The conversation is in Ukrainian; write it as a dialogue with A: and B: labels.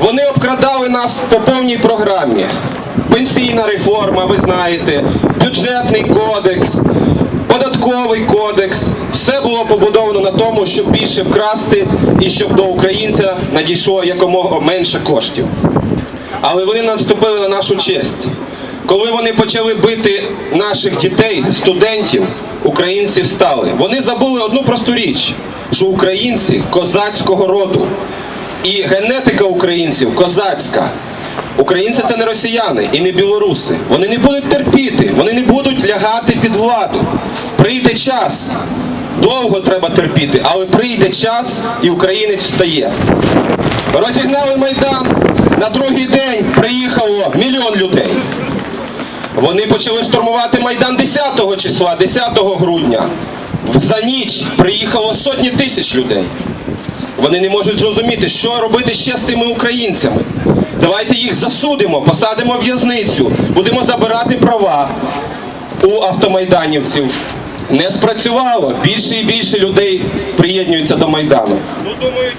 A: Вони обкрадали нас по повній програмі. Пенсійна реформа, ви знаєте, бюджетний кодекс, податковий кодекс. Все було побудовано на тому, щоб більше вкрасти і щоб до українця надійшло якомога менше коштів. Але вони наступили на нашу честь. Коли вони почали бити наших дітей, студентів, українці встали. Вони забули одну просту річ, що українці козацького роду. І генетика українців козацька. Українці це не росіяни і не білоруси. Вони не будуть терпіти, вони не будуть лягати під владу. Прийде час. Довго треба терпіти, але прийде час і українець встає. Розігнали Майдан. На другий день приїхало мільйон людей. Вони почали штурмувати Майдан 10 числа, 10 грудня. За ніч приїхало сотні тисяч людей. Вони не можуть зрозуміти, що робити ще з тими українцями. Давайте їх засудимо, посадимо в в'язницю, будемо забирати права у автомайданівців. Не спрацювало. Більше і більше людей приєднуються до Майдану. Ну, думають,